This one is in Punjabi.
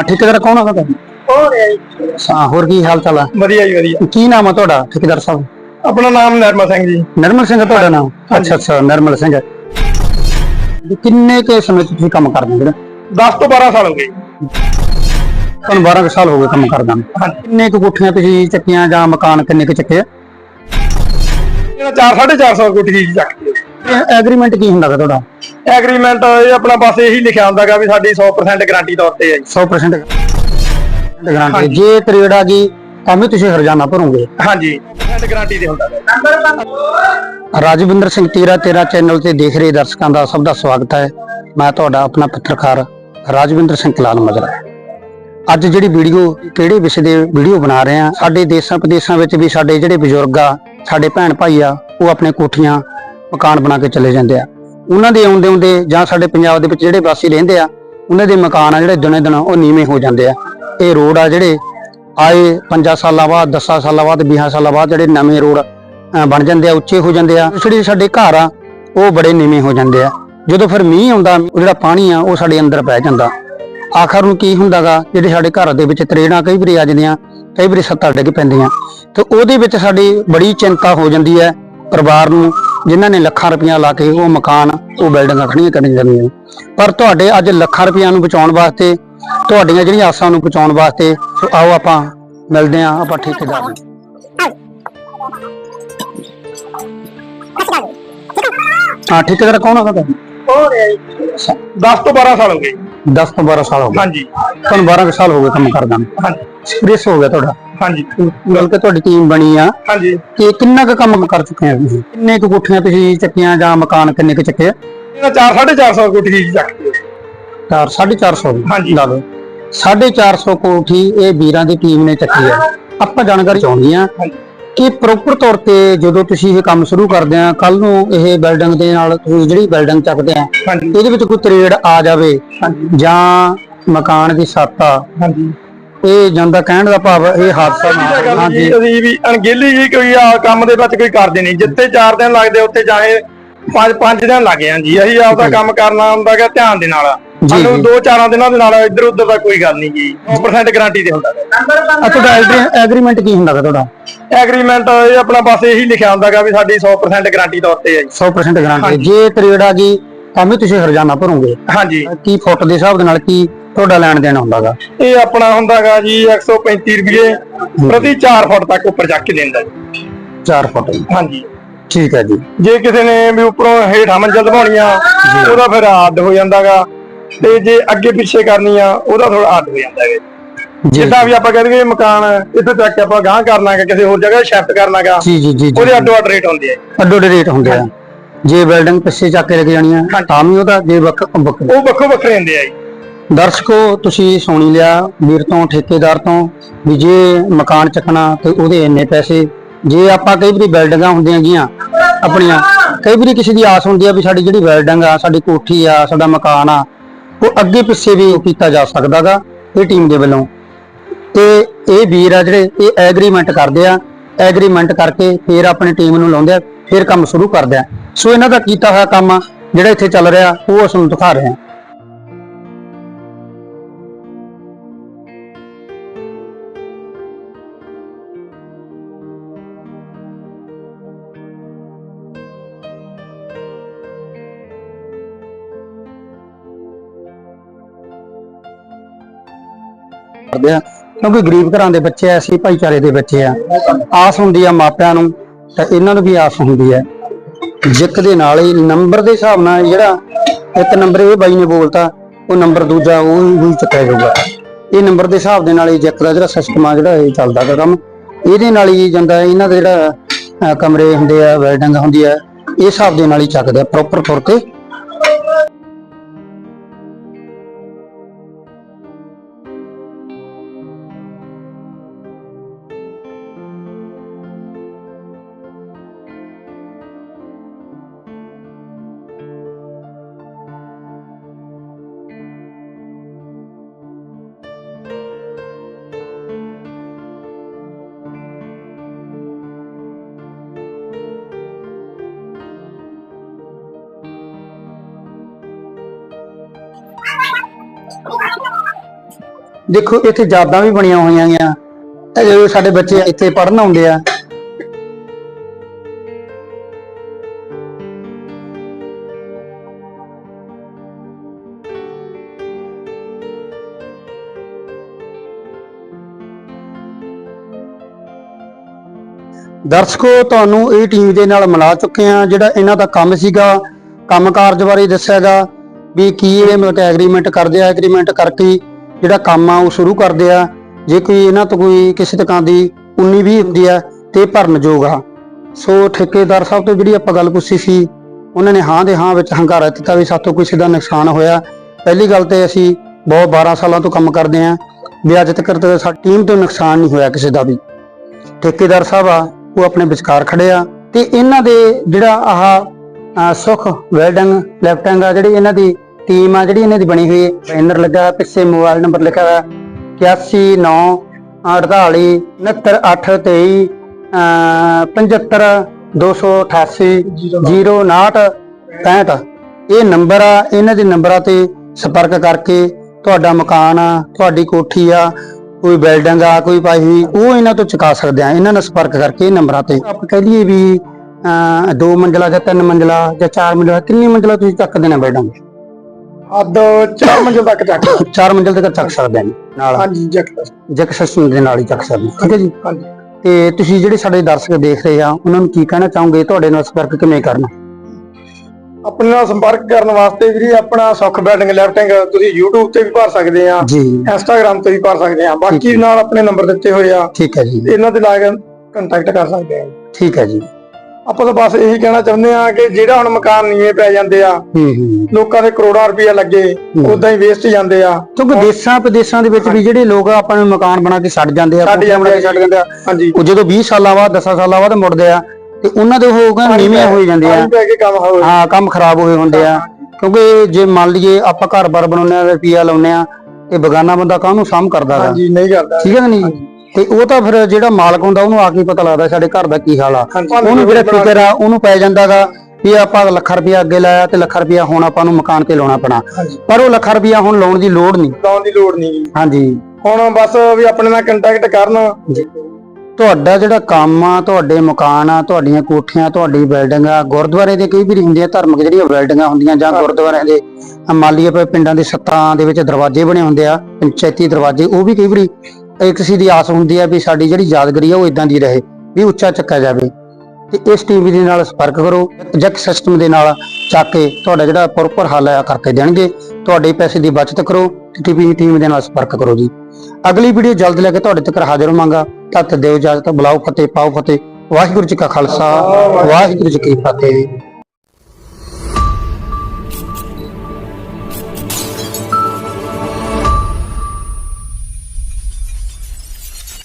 ਹਾਂ ਠੇਕੇਦਾਰ ਕੌਣ ਆ ਤੁਹਾਡਾ? ਹੋ ਰਿਹਾ ਜੀ। ਹਾਂ ਹੋਰ ਕੀ ਹਾਲ ਚਾਲ ਆ? ਵਧੀਆ ਜੀ ਵਧੀਆ। ਕੀ ਨਾਮ ਆ ਤੁਹਾਡਾ ਠੇਕੇਦਾਰ ਸਾਹਿਬ? ਆਪਣਾ ਨਾਮ ਨਰਮਾ ਸਿੰਘ ਜੀ। ਨਰਮਲ ਸਿੰਘ ਆ ਤੁਹਾਡਾ ਨਾਮ? ਅੱਛਾ ਅੱਛਾ ਨਰਮਲ ਸਿੰਘ। ਵੀ ਕਿੰਨੇ ਕੇ ਸਮੇਂ ਤੋਂ ਤੁਸੀਂ ਕੰਮ ਕਰਦੇ ਹੋ? ਜਿਹੜਾ 10 ਤੋਂ 12 ਸਾਲ ਹੋ ਗਏ ਤੁਹਾਨੂੰ 12 ਕੁ ਸਾਲ ਹੋ ਗਏ ਕੰਮ ਕਰਦਾ ਨੂੰ। ਕਿੰਨੇ ਕੁ ਕੋਠੀਆਂ ਤੁਸੀਂ ਚੱਕੀਆਂ ਜਾਂ ਮਕਾਨ ਕਿੰਨੇ ਕੁ ਚੱਕੇ ਆ? ਇਹਨਾਂ 4 450 ਕੋਟੀ ਜੀ ਚੱਕਦੇ ਐਗਰੀਮੈਂਟ ਕੀ ਹੁੰਦਾ ਗਾ ਤੁਹਾਡਾ? ਐਗਰੀਮੈਂਟ ਇਹ ਆਪਣਾ ਬਸ ਇਹੀ ਲਿਖਿਆ ਹੁੰਦਾਗਾ ਵੀ ਸਾਡੀ 100% ਗਾਰੰਟੀ ਤੌਰ ਤੇ ਹੈ ਜੀ। 100% ਗਾਰੰਟੀ ਜੇ ਤਰੇੜ ਆ ਗਈ ਤਾਂ ਵੀ ਤੁਸੀਂ ਹਰਜਾਨਾ ਭਰੋਗੇ। ਹਾਂਜੀ। 100% ਗਾਰੰਟੀ ਤੇ ਹੁੰਦਾ ਰਾਜਵਿੰਦਰ ਸਿੰਘ ਤੇਰਾ ਤੇਰਾ ਚੈਨਲ ਤੇ ਦੇਖ ਰਹੇ ਦਰਸ਼ਕਾਂ ਦਾ ਸਭ ਦਾ ਸਵਾਗਤ ਹੈ। ਮੈਂ ਤੁਹਾਡਾ ਆਪਣਾ ਪੱਤਰਕਾਰ ਰਾਜਵਿੰਦਰ ਸਿੰਘ ਕਲਾਲ ਮਜਰਾ। ਅੱਜ ਜਿਹੜੀ ਵੀਡੀਓ ਕਿਹੜੇ ਵਿਸ਼ੇ ਦੇ ਵੀਡੀਓ ਬਣਾ ਰਹੇ ਆ ਸਾਡੇ ਦੇਸ਼ਾਂ ਪ੍ਰਦੇਸ਼ਾਂ ਵਿੱਚ ਵੀ ਸਾਡੇ ਜਿਹੜੇ ਬਜ਼ੁਰਗ ਆ ਸਾਡੇ ਭੈਣ ਭਾਈ ਆ ਉਹ ਆਪਣੇ ਕੋਠੀਆਂ ਮਕਾਨ ਬਣਾ ਕੇ ਚਲੇ ਜਾਂਦੇ ਆ। ਉਹਨਾਂ ਦੇ ਆਉਂਦੇ ਆਉਂਦੇ ਜਾਂ ਸਾਡੇ ਪੰਜਾਬ ਦੇ ਵਿੱਚ ਜਿਹੜੇ ਵਾਸੀ ਰਹਿੰਦੇ ਆ, ਉਹਨਾਂ ਦੇ ਮਕਾਨ ਆ ਜਿਹੜੇ ਦਿਨੇ ਦਿਨ ਉਹ ਨੀਵੇਂ ਹੋ ਜਾਂਦੇ ਆ। ਇਹ ਰੋਡ ਆ ਜਿਹੜੇ ਆਏ 5 ਸਾਲਾਂ ਬਾਅਦ 10 ਸਾਲਾਂ ਬਾਅਦ 20 ਸਾਲਾਂ ਬਾਅਦ ਜਿਹੜੇ ਨਵੇਂ ਰੋਡ ਬਣ ਜਾਂਦੇ ਆ, ਉੱਚੇ ਹੋ ਜਾਂਦੇ ਆ। ਜਿਹੜੇ ਸਾਡੇ ਘਰ ਆ, ਉਹ ਬੜੇ ਨੀਵੇਂ ਹੋ ਜਾਂਦੇ ਆ। ਜਦੋਂ ਫਿਰ ਮੀਂਹ ਆਉਂਦਾ ਉਹ ਜਿਹੜਾ ਪਾਣੀ ਆ, ਉਹ ਸਾਡੇ ਅੰਦਰ ਪੈ ਜਾਂਦਾ। ਆਖਰ ਨੂੰ ਕੀ ਹੁੰਦਾਗਾ, ਜਿਹੜੇ ਸਾਡੇ ਘਰ ਦੇ ਵਿੱਚ ਤਰੇੜਾਂ ਕਈ ਵਾਰੀ ਆ ਜਾਂਦੀਆਂ, ਕਈ ਵਾਰੀ ਸੱਤਾਂ ਡਿੱਗ ਪੈਂਦੀਆਂ। ਤੇ ਉਹਦੇ ਵਿੱਚ ਸਾਡੀ ਬੜੀ ਚਿੰਤਾ ਹੋ ਜਾਂਦੀ ਹੈ ਪਰਿਵਾਰ ਨੂੰ ਜਿਨ੍ਹਾਂ ਨੇ ਲੱਖਾਂ ਰੁਪਈਆ ਲਾ ਕੇ ਉਹ ਮਕਾਨ ਉਹ ਬਿਲਡਿੰਗਾਂ ਖੜੀਆਂ ਕਰਨ ਜਾਂਦੀਆਂ। ਪਰ ਤੁਹਾਡੇ ਅੱਜ ਲੱਖਾਂ ਰੁਪਈਆ ਨੂੰ ਬਚਾਉਣ ਵਾਸਤੇ ਤੁਹਾਡੀਆਂ ਜਿਹੜੀਆਂ ਆਸਾਂ ਨੂੰ ਬਚਾਉਣ ਵਾਸਤੇ ਸੋ ਆਓ ਆਪਾਂ ਮਿਲਦੇ ਆਂ ਆਪਾਂ ਠੇਕੇਦਾਰ ਨੂੰ ਹਾਂ ਠੇਕੇਦਾਰ ਕੌਣ ਆ ਤੁਹਾਡਾ? ਹੋ? ਰਿਹਾ ਜੀ 10 ਤੋਂ 12 ਸਾਲ ਹੋ ਗਏ। 10 ਤੋਂ 12 ਸਾਲ ਹੋ ਗਏ। ਹਾਂਜੀ। ਤੁਹਾਨੂੰ 12 ਕੁ ਸਾਲ ਹੋ ਗਏ ਕੰਮ ਕਰਦਾ ਨੂੰ। ਹਾਂਜੀ। ਐਕਸਪੀਰੀਅੰਸ ਹੋ ਗਿਆ ਤੁਹਾਡਾ? ਹਾਂਜੀ। ਗੱਲ ਕਿ ਤੁਹਾਡੀ ਟੀਮ ਬਣੀ ਆ। ਹਾਂਜੀ। ਕਿ ਕਿੰਨਾ ਕੁ ਕੰਮ ਕਰ ਚੁੱਕੇ ਆ ਤੁਸੀਂ? ਕਿੰਨੇ ਕੁ ਕੋਠੀਆਂ ਤੁਸੀਂ ਚੱਕੀਆਂ ਜਾਂ ਮਕਾਨ ਕਿੰਨੇ ਕੁ ਚੱਕੇ ਆ? ਇਹਨਾਂ 4 450 ਕੋਟੀ ਜੀ ਚੱਕਦੇ 4 450 ਹਾਂਜੀ। ਲਾ ਲਓ। 450 ਕੋਠੀ ਇਹ ਵੀਰਾਂ ਦੀ ਟੀਮ ਨੇ ਚੱਕੀ ਆ। ਆਪਾਂ ਜਾਣਕਾਰੀ ਚਾਹੁੰਦੀ ਆ ਕਿ ਪ੍ਰੋਪਰ ਤੌਰ ਤੇ ਜਦੋਂ ਤੁਸੀਂ ਇਹ ਕੰਮ ਸ਼ੁਰੂ ਕਰਦੇ ਆ ਕੱਲ ਨੂੰ ਇਹ ਬਿਲਡਿੰਗ ਦੇ ਨਾਲ ਤੁਸੀਂ ਜਿਹੜੀ ਬਿਲਡਿੰਗ ਚੱਕਦੇ ਆ ਇਹਦੇ ਵਿੱਚ ਕੋਈ ਤਰੇੜ ਆ ਜਾਵੇ ਜਾਂ ਮਕਾਨ ਦੀ ਛੱਤ ਆ ਹਾਂਜੀ। ਇਹ ਜਾਂਦਾ ਕਹਿਣ ਦਾ ਭਾਵ ਇਹ ਹਾਦਸਾ ਨਾ ਹਾਂਜੀ ਜੀ ਅਸੀਂ ਵੀ ਅਣਗਹਿਲੀ ਜੀ ਕੋਈ ਆ ਕੰਮ ਦੇ ਵਿੱਚ ਕੋਈ ਕਰਦੇ ਨਹੀਂ। ਜਿੱਥੇ 4 ਦਿਨ ਲੱਗਦੇ ਉੱਥੇ ਚਾਹੇ 5 5 ਦਿਨ ਲੱਗ ਜਾਣ ਜੀ ਅਸੀਂ ਆਪਦਾ ਕੰਮ ਕਰਨਾ ਹੁੰਦਾ ਕਿ ਧਿਆਨ ਦੇ ਨਾਲ। ਜੀ, ਸਾਨੂੰ ਜੀ। 2-4 ਦਿਨਾਂ ਦੇ ਨਾਲ ਇੱਧਰ ਉੱਧਰ ਦਾ ਕੋਈ ਗੱਲ ਨਹੀਂ ਜੀ। 100% ਗਾਰੰਟੀ ਤੇ ਹੁੰਦਾ ਤੁਹਾਡਾ ਐਗਰੀਮੈਂਟ ਕੀ ਹੁੰਦਾ ਤੁਹਾਡਾ? ਐਗਰੀਮੈਂਟ ਇਹ ਆਪਣਾ ਬਸ ਇਹੀ ਲਿਖਿਆ ਹੁੰਦਾਗਾ ਵੀ ਸਾਡੀ 100% ਗਾਰੰਟੀ ਤੌਰ ਤੇ ਹੈ ਜੀ। 100% ਗਾਰੰਟੀ ਜੇ ਤਰੇੜ ਗਈ ਤਾਂ ਵੀ ਤੁਸੀਂ ਹਰਜਾਨਾ ਭਰੋਗੇ। ਹਾਂਜੀ। ਕੀ ਫੁੱਟ ਦੇ ਹਿਸਾਬ ਦੇ ਨਾਲ ਕੀ ਤੁਹਾਡਾ ਲੈਣ ਦੇਣ ਹੁੰਦਾਗਾ? ਇਹ ਆਪਣਾ ਹੁੰਦਾਗਾ ਜੀ 135 ਰੁਪਏ ਪ੍ਰਤੀ 4 ਫੁੱਟ ਤੱਕ ਉੱਪਰ ਚੱਕ ਕੇ ਦਿੰਦਾ ਜੀ। 4 ਫੁੱਟ। ਹਾਂਜੀ। ਠੀਕ ਹੈ ਜੀ। ਜੇ ਕਿਸੇ ਨੇ ਵੀ ਉੱਪਰੋਂ ਹੇਠਾਂ ਮੰਜ਼ਲ ਦਬਾਉਣੀ ਆ ਉਹਦਾ ਫਿਰ ਅੱਡ ਹੋ ਜਾਂਦਾਗਾ। ਤੇ ਜੇ ਅੱਗੇ ਪਿੱਛੇ ਕਰਨੀ ਆ ਉਹਦਾ ਥੋੜਾ ਅੱਡ ਹੋ ਜਾਂਦਾ ਹੈ ਜੀ ਜਿੱਦਾਂ ਵੀ ਆਪਾਂ ਕਹਿੰਦੇ ਮਕਾਨ ਇੱਥੇ ਤੱਕ ਆਪਾਂ ਗਾਂਹ ਕਰਨਾਗਾ ਕਿਸੇ ਹੋਰ ਜਗ੍ਹਾ ਸ਼ਿਫਟ ਕਰਨਾਗਾ ਜੀ ਜੀ ਜੀ ਜੀ। ਉਹਦੇ ਅੱਡੋ ਅੱਡ ਰੇਟ ਹੁੰਦੇ ਆ ਅੱਡੋ ਅੱਡ ਰੇਟ ਹੁੰਦੇ ਆ। ਜੇ ਬਿਲਡਿੰਗ ਪਿੱਛੇ ਚੱਕ ਕੇ ਲੈ ਕੇ ਜਾਣੀ ਆ ਤਾਂ ਵੀ ਉਹਦਾ ਜੇ ਵੱਖ ਵੱਖ ਉਹ ਵੱਖੋ ਵੱਖਰੇ ਹੁੰਦੇ ਆ ਜੀ। ਦਰਸ਼ਕੋ, ਤੁਸੀਂ ਸੁਣੀ ਲਿਆ ਵੀਰ ਤੋਂ, ਠੇਕੇਦਾਰ ਤੋਂ ਵੀ ਜੇ ਮਕਾਨ ਚੱਕਣਾ ਤੇ ਉਹਦੇ ਇੰਨੇ ਪੈਸੇ। ਜੇ ਆਪਾਂ ਕਈ ਵਾਰੀ ਬਿਲਡਿੰਗਾਂ ਹੁੰਦੀਆਂ ਗੀਆਂ ਆਪਣੀਆਂ, ਕਈ ਵਾਰੀ ਕਿਸੇ ਦੀ ਆਸ ਹੁੰਦੀ ਆ ਵੀ ਸਾਡੀ ਜਿਹੜੀ ਬਿਲਡਿੰਗ ਆ, ਸਾਡੀ ਕੋਠੀ ਆ, ਸਾਡਾ ਮਕਾਨ ਆ, ਉਹ ਅੱਗੇ ਪਿੱਛੇ ਵੀ ਕੀਤਾ ਜਾ ਸਕਦਾਗਾ ਇਹ ਟੀਮ ਦੇ ਵੱਲੋਂ। ਤੇ ਇਹ ਵੀਰ ਆ ਜਿਹੜੇ, ਇਹ ਐਗਰੀਮੈਂਟ ਕਰਦੇ ਆ, ਐਗਰੀਮੈਂਟ ਕਰਕੇ ਫਿਰ ਆਪਣੀ ਟੀਮ ਨੂੰ ਲਾਉਂਦੇ ਆ, ਫਿਰ ਕੰਮ ਸ਼ੁਰੂ ਕਰਦੇ ਆ। ਸੋ ਇਹਨਾਂ ਦਾ ਕੀਤਾ ਹੋਇਆ ਕੰਮ ਜਿਹੜਾ ਇੱਥੇ ਚੱਲ ਰਿਹਾ, ਉਹ ਅਸੀਂ ਦਿਖਾ ਰਹੇ ਹਾਂ। ਕਰਦੇ ਆ। ਕਿਉਂਕਿ ਗਰੀਬ ਘਰਾਂ ਦੇ ਬੱਚੇ ਆ, ਅਸੀਂ ਭਾਈਚਾਰੇ ਦੇ ਬੱਚੇ ਆ। ਆਸ ਹੁੰਦੀ ਆ ਮਾਪਿਆਂ ਨੂੰ, ਤਾਂ ਇਹਨਾਂ ਨੂੰ ਵੀ ਆਸ ਹੁੰਦੀ ਹੈ। ਜਿੱਕ ਦੇ ਨਾਲ ਹੀ ਨੰਬਰ ਦੇ ਹਿਸਾਬ ਨਾਲ ਜਿਹੜਾ ਇੱਕ ਨੰਬਰ ਇਹ ਬਾਈ ਨੇ ਬੋਲਤਾ, ਉਹ ਨੰਬਰ ਦੂਜਾ ਉਹ ਹੀ ਚੱਕਿਆ ਜਾਊਗਾ। ਇਹ ਨੰਬਰ ਦੇ ਹਿਸਾਬ ਦੇ ਨਾਲ ਹੀ ਜਿੱਕ ਦਾ ਜਿਹੜਾ ਸਿਸਟਮ ਆ ਜਿਹੜਾ ਇਹ ਚੱਲਦਾ ਗਾ ਕੰਮ। ਇਹਦੇ ਨਾਲ ਹੀ ਜਾਂਦਾ ਇਹਨਾਂ ਦੇ ਜਿਹੜਾ ਕਮਰੇ ਹੁੰਦੇ ਆ ਵੈਲਡਿੰਗ ਹੁੰਦੀ ਆ, ਇਹ ਹਿਸਾਬ ਦੇ ਨਾਲ ਹੀ ਚੱਕਦੇ ਆ ਪ੍ਰੋਪਰ ਤੌਰ ਤੇ ਦੇਖੋ, ਇੱਥੇ ਯਾਦਾਂ ਵੀ ਬਣੀਆਂ ਹੋਈਆਂ ਆ ਇਹ ਜਦੋਂ ਸਾਡੇ ਬੱਚੇ ਇੱਥੇ ਪੜਨ ਆਉਂਦੇ ਆ। ਦਰਸ਼ਕੋ, ਤੁਹਾਨੂੰ ਇਹ ਟੀਮ ਦੇ ਨਾਲ ਮਿਲਾ ਚੁੱਕੇ ਆ ਜਿਹੜਾ ਇਹਨਾਂ ਦਾ ਕੰਮ ਸੀਗਾ ਕੰਮ ਕਾਰਜ ਬਾਰੇ ਦੱਸਿਆਗਾ ਵੀ ਕੀ ਇਹ ਮਤਲਬ ਕਿ ਐਗਰੀਮੈਂਟ ਕਰਦੇ ਆ ਐਗਰੀਮੈਂਟ ਕਰਕੇ ਜਿਹੜਾ ਕੰਮ ਆ ਉਹ ਸ਼ੁਰੂ ਕਰਦੇ ਆ। ਜੇ ਕੋਈ ਇਹਨਾਂ ਤੋਂ ਕੋਈ ਕਿਸੇ ਤਰ੍ਹਾਂ ਦੀ ਉਨੀ ਵੀ ਹੁੰਦੀ ਆ ਤੇ ਭਰਨ ਯੋਗ ਆ। ਸੋ ਠੇਕੇਦਾਰ ਸਾਹਿਬ ਤੋਂ ਜਿਹੜੀ ਆਪਾਂ ਗੱਲ ਪੁੱਛੀ ਸੀ ਉਹਨਾਂ ਨੇ ਹਾਂ ਦੇ ਹਾਂ ਵਿੱਚ ਹੰਕਾਰਾ ਦਿੱਤਾ ਵੀ ਸਾਤੋਂ ਕਿਸੇ ਦਾ ਨੁਕਸਾਨ ਹੋਇਆ। ਪਹਿਲੀ ਗੱਲ ਤੇ ਅਸੀਂ ਬਹੁਤ 12 ਸਾਲਾਂ ਤੋਂ ਕੰਮ ਕਰਦੇ ਆ ਵੀ ਅੱਜ ਤੱਕ ਤੇ ਸਾਡੀ ਟੀਮ ਤੋਂ ਨੁਕਸਾਨ ਨਹੀਂ ਹੋਇਆ ਕਿਸੇ ਦਾ ਵੀ। ਠੇਕੇਦਾਰ ਸਾਹਿਬ ਆ ਉਹ ਆਪਣੇ ਵਿਚਕਾਰ ਖੜੇ ਆ ਤੇ ਇਹਨਾਂ ਦੇ ਜਿਹੜਾ ਆਹ ਅਹ, ਸੁਖ ਵੈਲਡਿੰਗ ਲੈਫਟਿੰਗ ਆ ਜਿਹੜੀ ਇਹਨਾਂ ਦੀ ਟੀਮ ਆ ਜਿਹੜੀ ਇਹਨਾਂ ਦੀ ਬਣੀ ਹੋਈ ਹੈ। ਬੈਨਰ ਲੱਗਾ ਪਿੱਛੇ ਮੋਬਾਈਲ ਨੰਬਰ ਲਿਖਿਆ ਹੋਇਆ। 81 48 69823 75 288 09 65 ਇਹ ਨੰਬਰ ਆ ਇਹਨਾਂ ਦੇ ਨੰਬਰਾਂ ਤੇ ਸੰਪਰਕ ਕਰਕੇ ਤੁਹਾਡਾ ਮਕਾਨ ਆ ਤੁਹਾਡੀ ਕੋਠੀ ਆ ਕੋਈ ਬਿਲਡਿੰਗ ਆ ਕੋਈ ਪਾਈ ਹੋਈ ਉਹ ਇਹਨਾਂ ਤੋਂ ਚੁਕਾ ਸਕਦੇ ਆ। ਇਹਨਾਂ ਨਾਲ ਸੰਪਰਕ ਕਰਕੇ ਇਹ ਨੰਬਰਾਂ ਤੇ ਆਪਾਂ ਕਹਿ ਲਈਏ ਵੀ ਅਹ, ਦੋ ਮੰਜ਼ਲਾ ਜਾਂ ਤਿੰਨ ਮੰਜ਼ਲਾ ਜਾਂ ਚਾਰ ਮੰਜ਼ਲਾ ਕਿੰਨੀ ਮੰਜ਼ਲਾ ਤੁਸੀਂ ਚੱਕ ਦੇਣਾ ਬਿਲਡਿੰਗ ਹੱਦ 4 ਮੰਜ਼ਿਲ ਤੱਕ ਚੱਕ ਚਾਰ ਮੰਜ਼ਲ ਤੱਕ ਚੱਕ ਸਕਦੇ ਨੇ ਨਾਲ। ਹਾਂਜੀ ਚੱਕ ਜੈਕ ਸਿਸਟਮ ਦੇ ਨਾਲ ਹੀ ਚੱਕ ਸਕਦੇ ਹਾਂ, ਠੀਕ ਹੈ ਜੀ? ਹਾਂਜੀ। ਤੇ ਤੁਸੀਂ ਜਿਹੜੇ ਸਾਡੇ ਦਰਸ਼ਕ ਦੇਖ ਰਹੇ ਆ ਉਹਨਾਂ ਨੂੰ ਕੀ ਕਹਿਣਾ ਚਾਹੋਗੇ? ਤੁਹਾਡੇ ਨਾਲ ਸੰਪਰਕ ਕਿਵੇਂ ਕਰਨਾ? ਆਪਣੇ ਨਾਲ ਸੰਪਰਕ ਕਰਨ ਵਾਸਤੇ ਵੀਰੇ ਆਪਣਾ ਸੁੱਖ ਬਿਲਡਿੰਗ ਲੈਫਟਿੰਗ ਤੁਸੀਂ YouTube ਤੇ ਵੀ ਭਰ ਸਕਦੇ ਆ ਜੀ। ਇੰਸਟਾਗ੍ਰam ਤੇ ਵੀ ਭਰ ਸਕਦੇ ਆ ਬਾਕੀ ਨਾਲ ਆਪਣੇ ਨੰਬਰ ਦਿੱਤੇ ਹੋਏ ਆ। ਠੀਕ ਹੈ ਜੀ। ਇਹਨਾਂ ਤੇ ਲਾ ਕੇ ਕੰਟੈਕਟ ਕਰ ਸਕਦੇ ਆ। ਠੀਕ ਹੈ ਜੀ। ਆਪਾਂ ਤਾਂ ਬਸ ਇਹੀ ਕਹਿਣਾ ਚਾਹੁੰਦੇ ਆ ਕਿ ਜਿਹੜਾ ਹੁਣ ਮਕਾਨ ਨੀਵੇਂ ਪੈ ਜਾਂਦੇ ਆ ਹੂੰ ਹੂੰ। ਲੋਕਾਂ ਦੇ ਕਰੋੜਾਂ ਰੁਪਏ ਲੱਗੇ ਉਦਾਂ ਹੀ ਵੇਸਟ ਜਾਂਦੇ ਆ। ਕਿਉਂਕਿ ਦੇਸ਼ਾਂ ਵਿਦੇਸ਼ਾਂ ਦੇ ਵਿੱਚ ਵੀ ਜਿਹੜੇ ਲੋਕ ਆਪਾਂ ਨੂੰ ਮਕਾਨ ਬਣਾ ਕੇ ਛੱਡ ਜਾਂਦੇ ਆ ਛੱਡ ਜਾਂਦੇ ਛੱਡ ਜਾਂਦੇ ਆ। ਹਾਂਜੀ। ਉਹ ਜਦੋਂ 20 ਸਾਲਾਂ ਬਾਅਦ 10 ਸਾਲਾਂ ਬਾਅਦ ਮੁੜਦੇ ਆ ਤੇ ਉਹਨਾਂ ਦੇ ਕਹਿੰਦੇ ਨੀਵੇਂ ਹੋਈ ਜਾਂਦੇ ਆ। ਹਾਂ ਕੰਮ ਖਰਾਬ ਹੋਏ ਹੁੰਦੇ ਆ। ਕਿਉਂਕਿ ਜੇ ਮੰਨ ਲਈਏ ਆਪਾਂ ਘਰ-ਬਾਰ ਬਣਾਉਂਦੇ ਆ ਰੁਪਿਆ ਲਾਉਂਦੇ ਆ ਤੇ ਬਗਾਨਾ ਬੰਦਾ ਕਾਹਨੂੰ ਸਾਂਭ ਕਰਦਾ ਗਾ? ਹਾਂਜੀ ਨਹੀਂ ਕਰਦਾ। ਠੀਕ ਹੈ ਕਿ ਨਹੀਂ? ਤੇ ਉਹ ਤਾਂ ਫਿਰ ਜਿਹੜਾ ਮਾਲਕ ਹੁੰਦਾ ਉਹਨੂੰ ਆ ਕੇ ਪਤਾ ਲੱਗਦਾ ਸਾਡੇ ਘਰ ਦਾ ਕੀ ਹਾਲ ਆ। ਉਹਨੂੰ ਜਿਹੜਾ ਫਿਕਰ ਆ ਉਹਨੂੰ ਪੈ ਜਾਂਦਾਗਾ ਵੀ ਆਪਾਂ ਲੱਖ ਰੁਪਇਆ ਅੱਗੇ ਲਾਇਆ ਤੇ ਲੱਖ ਰੁਪਇਆ ਹੁਣ ਆਪਾਂ ਨੂੰ ਮਕਾਨ ਤੇ ਲਾਉਣਾ ਪੈਣਾ। ਪਰ ਉਹ ਲੱਖ ਰੁਪਇਆ ਹੁਣ ਲਾਉਣ ਦੀ ਲੋੜ ਨਹੀਂ। ਲਾਉਣ ਦੀ ਲੋੜ ਨਹੀਂ ਹਾਂਜੀ। ਹੁਣ ਬਸ ਵੀ ਆਪਣੇ ਨਾਲ ਕੰਟੈਕਟ ਕਰਨ। ਤੁਹਾਡਾ ਜਿਹੜਾ ਕੰਮ ਆ ਤੁਹਾਡੇ ਮਕਾਨ ਆ ਤੁਹਾਡੀਆਂ ਕੋਠੀਆਂ ਤੁਹਾਡੀ ਬਿਲਡਿੰਗ ਆ ਗੁਰਦੁਆਰੇ ਦੇ ਕਈ ਵਾਰੀ ਹੁੰਦੀਆਂ ਧਾਰਮਿਕ ਜਿਹੜੀਆਂ ਬਿਲਡਿੰਗਾਂ ਹੁੰਦੀਆਂ ਜਾਂ ਗੁਰਦੁਆਰਿਆਂ ਦੇ ਆਪਾਂ ਪਿੰਡਾਂ ਦੇ ਸੱਤਾਂ ਦੇ ਵਿੱਚ ਦਰਵਾਜ਼ੇ ਬਣੇ ਹੁੰਦੇ ਆ ਪੰਚਾਇਤੀ ਦਰਵਾਜ਼ੇ ਉਹ ਵੀ ਕਈ ਵਾਰੀ ਇੱਕ ਕਿਸੇ ਦੀ ਆਸ ਹੁੰਦੀ ਆ ਵੀ ਸਾਡੀ ਜਿਹੜੀ ਯਾਦਗਾਰੀ ਆ ਉਹ ਇਦਾਂ ਦੀ ਰਹੇ, ਵੀ ਉੱਚਾ ਚੱਕਿਆ ਜਾਵੇ। ਤੇ ਇਸ ਟੀਵੀ ਦੇ ਨਾਲ ਸੰਪਰਕ ਕਰੋ, ਜੈਕ ਸਿਸਟਮ ਦੇ ਨਾਲ ਚੱਕ ਕੇ ਤੁਹਾਡਾ ਜਿਹੜਾ ਪ੍ਰੋਪਰ ਹੱਲ ਆ ਕਰਕੇ ਦੇਣਗੇ। ਤੁਹਾਡੇ ਪੈਸੇ ਦੀ ਬਚਤ ਕਰੋ ਤੇ ਟੀਵੀ ਟੀਮ ਦੇ ਨਾਲ ਸੰਪਰਕ ਕਰੋ ਜੀ। ਅਗਲੀ ਵੀਡੀਓ ਜਲਦ ਲੈ ਕੇ ਤੁਹਾਡੇ ਤੱਕ ਹਾਜ਼ਰ ਹੋਵਾਂਗਾ। ਤਦ ਦਿਓ ਇਜਾਜ਼ਤ, ਬੁਲਾਓ ਫਤਿਹ, ਪਾਓ ਫਤਿਹ। ਵਾਹਿਗੁਰੂ ਜੀ ਕਾ ਖਾਲਸਾ, ਵਾਹਿਗੁਰੂ ਜੀ ਕੀ ਫਤਿਹ।